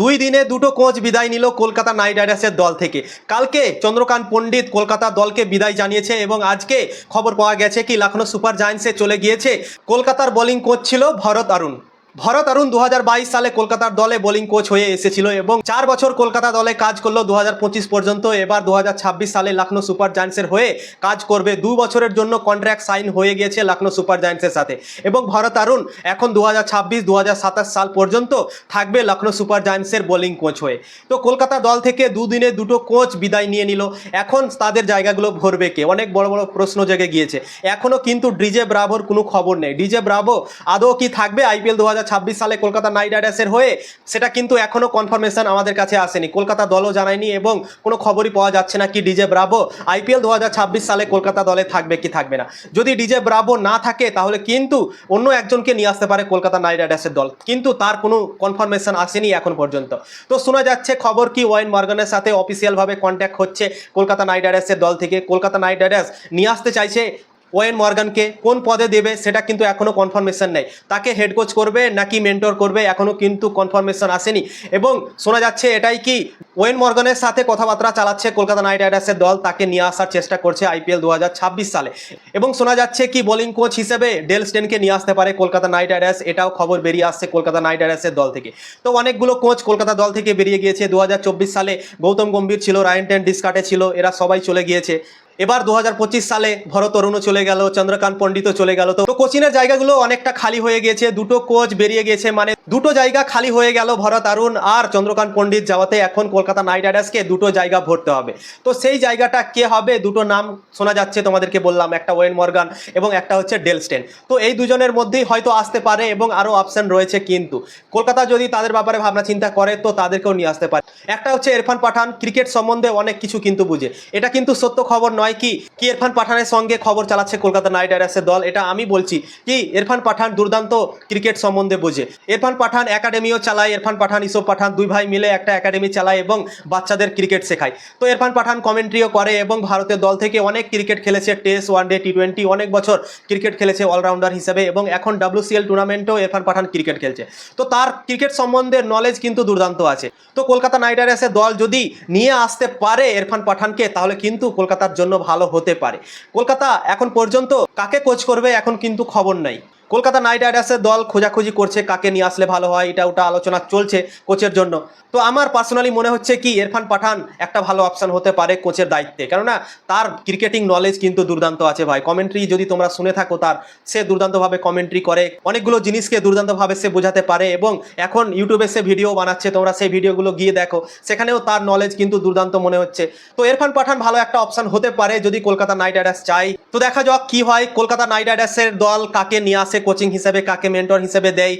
দুই দিনে দুটো কোচ বিদায় নিল কলকাতা নাইট রাইডার্সের দল থেকে। কালকে চন্দ্রকান্ত পণ্ডিত কলকাতা দলকে বিদায় জানিয়েছে এবং আজকে খবর পাওয়া গেছে কি লখনৌ সুপার জায়ান্টসে চলে গিয়েছে। কলকাতার বোলিং কোচ ছিল ভরত অরুণ। ভরত অরুণ দু হাজার বাইশ সালে কলকাতার দলে বোলিং কোচ হয়ে এসেছিল এবং চার বছর কলকাতা দলে কাজ করল দু হাজার পঁচিশ পর্যন্ত। এবার দু হাজার ছাব্বিশ সালে লখনৌ সুপার জায়ান্টসের হয়ে কাজ করবে। দু বছরের জন্য কন্ট্রাক্ট সাইন হয়ে গিয়েছে লখনৌ সুপার জায়ান্টসের সাথে। এবং ভরত অরুণ এখন দু হাজার ছাব্বিশ সাল পর্যন্ত থাকবে লখনৌ সুপার জায়ান্টসের বোলিং কোচ হয়ে। তো কলকাতা দল থেকে দুদিনে দুটো কোচ বিদায় নিয়ে নিল। এখন তাদের জায়গাগুলো ভরবে কে? অনেক বড় বড় প্রশ্ন জেগে গিয়েছে। এখনও কিন্তু ডিজে ব্রাভোর কোনো খবর নেই। ডিজে ব্রাভো আদৌ কি থাকবে? আইপিএল দু সালে কলকাতা নাইট রাইডার্সের হয়ে সেটা কিন্তু এখনও কনফার্মেশন আমাদের কাছে আসেনি। কলকাতা দলও জানায়নি এবং কোনো খবরই পাওয়া যাচ্ছে না কি ডিজে ব্রাভো আইপিএল দু হাজার ছাব্বিশ সালে কলকাতা দলে থাকবে কি থাকবে না। যদি ডিজে ব্রাভো না থাকে তাহলে কিন্তু অন্য একজনকে নিয়ে আসতে পারে কলকাতা নাইট রাইডার্সের দল। কিন্তু তার কোনো কনফার্মেশন আসেনি এখন পর্যন্ত। তো শোনা যাচ্ছে খবর কি ওয়াইন মর্গানের সাথে অফিসিয়ালভাবে কন্ট্যাক্ট হচ্ছে কলকাতা নাইট রাইডার্সের দল থেকে। কলকাতা নাইট রাইডার্স নিয়ে আসতে চাইছে ওয়েন মর্গানকে কোন পদে দেবে সেটা কিন্তু এখনও কনফার্মেশন নেই। তাকে হেড কোচ করবে নাকি মেন্টর করবে এখনও কিন্তু কনফার্মেশন আসেনি। এবং শোনা যাচ্ছে এটাই কি ওয়েন মর্গানের সাথে কথাবার্তা চালাচ্ছে কলকাতা নাইট রাইডার্সের দল, তাকে নিয়ে আসার চেষ্টা করছে আইপিএল দু হাজার ছাব্বিশ সালে। এবং শোনা যাচ্ছে কি বোলিং কোচ হিসেবে ডেল স্টেনকে নিয়ে আসতে পারে কলকাতা নাইট রাইডার্স, এটাও খবর বেরিয়ে আসছে কলকাতা নাইট রাইডার্সের দল থেকে। তো অনেকগুলো কোচ কলকাতা দল থেকে বেরিয়ে গিয়েছে। দু হাজার চব্বিশ সালে গৌতম গম্ভীর ছিল, রায়ন টেন ডিসকাটে ছিল, এরা সবাই চলে গিয়েছে। এবার দু হাজার পঁচিশ সালে ভরত অরুণও চলে গেল, চন্দ্রকান্ত পণ্ডিতও চলে গেল। তো কোচিনের জায়গাগুলো অনেকটা খালি হয়ে গিয়েছে, দুটো কোচ বেরিয়ে গেছে মানে দুটো জায়গা খালি হয়ে গেল ভরত অরুণ আর চন্দ্রকান্ত পণ্ডিত যাওয়াতে এখন কলকাতা নাইট রাইডার্সকে দুটো জায়গা ভরতে হবে। তো সেই জায়গাটা কে হবে, দুটো নাম শোনা যাচ্ছে তোমাদেরকে বললাম, একটা ওয়েন মর্গান এবং একটা হচ্ছে ডেলস্টেন। তো এই দুজনের মধ্যেই হয়তো আসতে পারে এবং আরও অপশন রয়েছে কিন্তু। কলকাতা যদি তাদের ব্যাপারে ভাবনা চিন্তা করে, তো তাদেরকেও নিয়ে আসতে পারে। একটা হচ্ছে এরফান পাঠান, ক্রিকেট সম্বন্ধে অনেক কিছু কিন্তু বুঝে। এটা কিন্তু সত্য খবর নয় কি কি ইরফান পাঠানের সঙ্গে খবর চালাচ্ছে কলকাতা নাইট রাইডার্সের দল, এটা আমি বলছি কি ইরফান পাঠান দুর্দান্ত ক্রিকেট সম্বন্ধে বোঝে। ইরফান পাঠান একাডেমিও চালায় ইরফান পাঠান, ইসব পাঠান দুই ভাই মিলে একটা একাডেমি চালায় এবং বাচ্চাদের ক্রিকেট শেখায়। তো ইরফান পাঠান কমেন্ট্রিও করে এবং ভারতের দল থেকে অনেক ক্রিকেট খেলেছে, টেস্ট ওয়ানডে টি টোয়েন্টি অনেক বছর ক্রিকেট খেলেছে অলরাউন্ডার হিসেবে এবং এখন ডাব্লিউসিএল টুর্নামেন্টেও ইরফান পাঠান ক্রিকেট খেলছে। তো তার ক্রিকেট সম্বন্ধে নলেজ কিন্তু দুর্দান্ত আছে। তো কলকাতা রাইডার্সের দল যদি নিয়ে আসতে পারে ইরফান পাঠানকে, তাহলে কিন্তু কলকাতার জন্য ভালো হতে পারে। কলকাতা এখন পর্যন্ত কাকে কোচ করবে এখন কিন্তু খবর নাই। কলকাতা নাইট রাইডার্সের দল খোঁজাখুঁজি করছে, কাকে নিয়ে আসলে ভালো হয়, এটা ওটা আলোচনা চলছে কোচের জন্য। তো আমার পার্সোনালি মনে হচ্ছে কি, ইরফান পাঠান একটা ভালো অপশান হতে পারে কোচের দায়িত্বে। কেননা তার ক্রিকেটিং নলেজ কিন্তু দুর্দান্ত আছে ভাই। কমেন্ট্রি যদি তোমরা শুনে থাকো তার, সে দুর্দান্তভাবে কমেন্ট্রি করে, অনেকগুলো জিনিসকে দুর্দান্তভাবে সে বোঝাতে পারে এবং এখন ইউটিউবে সে ভিডিও বানাচ্ছে, তোমরা সেই ভিডিওগুলো গিয়ে দেখো। সেখানেও তার নলেজ কিন্তু দুর্দান্ত মনে হচ্ছে। তো ইরফান পাঠান ভালো একটা অপশান হতে পারে যদি কলকাতা নাইট রাইডার্স চাই। তো দেখা যাক কি হয়, কলকাতা নাইট রাইডার্সের দল কাকে নিয়ে আসে কোচিং হিসেবে কাকে মেন্টর হিসেবে দেয়